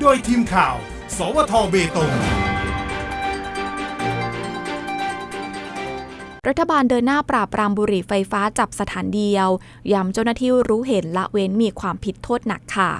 โดยทีมข่าว สวทเบตง รัฐบาลเดินหน้าปราบปรามบุหรี่ไฟฟ้าจับสถานเดียว ย้ำเจ้าหน้าที่รู้เห็นละเว้นมีความผิดโทษหนักค่ะ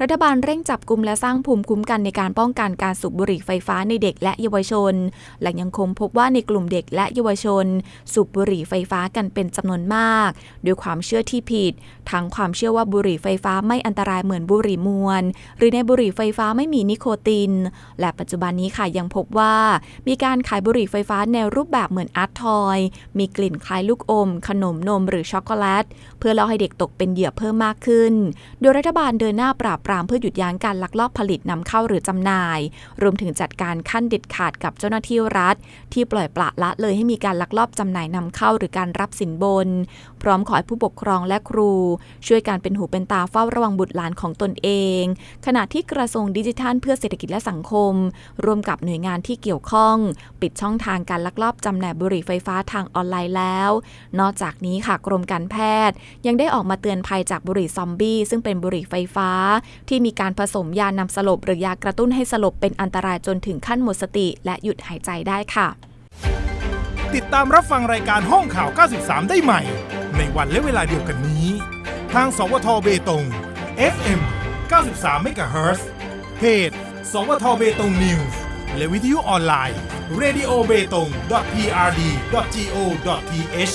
รัฐบาลเร่งจับกลุ่มและสร้างภูมิคุ้มกันในการป้องกันการสูบบุหรี่ไฟฟ้าในเด็กและเยาวชน หลังยังคงพบว่าในกลุ่มเด็กและเยาวชน สูบบุหรี่ไฟฟ้ากันเป็นจำนวนมาก ด้วยความเชื่อที่ผิด ทั้งความเชื่อว่าบุหรี่ไฟฟ้าไม่อันตรายเหมือนบุหรี่มวลหรือในบุหรี่ไฟฟ้าไม่มีนิโคติน และปัจจุบันนี้ค่ะยังพบว่ามีการขายบุหรี่ไฟฟ้าในรูปแบบเหมือนอาร์ตทอย มีกลิ่นคล้ายลูกอม ขนมนม หรือช็อกโกแลต เพื่อล่อให้เด็กตกเป็นเหยื่อเพิ่มมากขึ้น โดยรัฐบาลเดินหน้าปราบปรามเพื่อหยุดยั้งการลักลอบผลิตนำเข้าหรือจำหน่าย รวมถึงจัดการขั้นเด็ดขาดกับเจ้าหน้าที่รัฐ ที่ปล่อยปละละเลยให้มีการลักลอบจำหน่ายนำเข้าหรือการรับสินบน พร้อมขอให้ผู้ปกครองและครู ช่วยการเป็นหูเป็นตาเฝ้าระวังบุตรหลานของตนเอง ขณะที่กระทรวงดิจิทัล เพื่อเศรษฐกิจและสังคม ร่วมกับหน่วยงานที่เกี่ยวข้อง ปิดช่องทางการลักลอบจำหน่ายบุหรี่ไฟฟ้าทางออนไลน์แล้ว นอกจากนี้ค่ะกรมการแพทย์ ยังได้ออกมาเตือนภัยจากบุหรี่ซอมบี้ซึ่งเป็นบุหรี่ไฟฟ้าที่มีการผสมยานำสลบหรือยากระตุ้นให้สลบเป็นอันตรายจนถึงขั้นหมดสติ และหยุดหายใจได้ค่ะ ติดตามรับฟังรายการห้องข่าว 93 ได้ใหม่ ในวันและเวลาเดียวกันนี้ ทาง สวทเบตง FM 93เมกะเฮิรตซ์เพจ สวทเบตงนิวส์และวิทยุออนไลน์ radio b e t o n g prd go th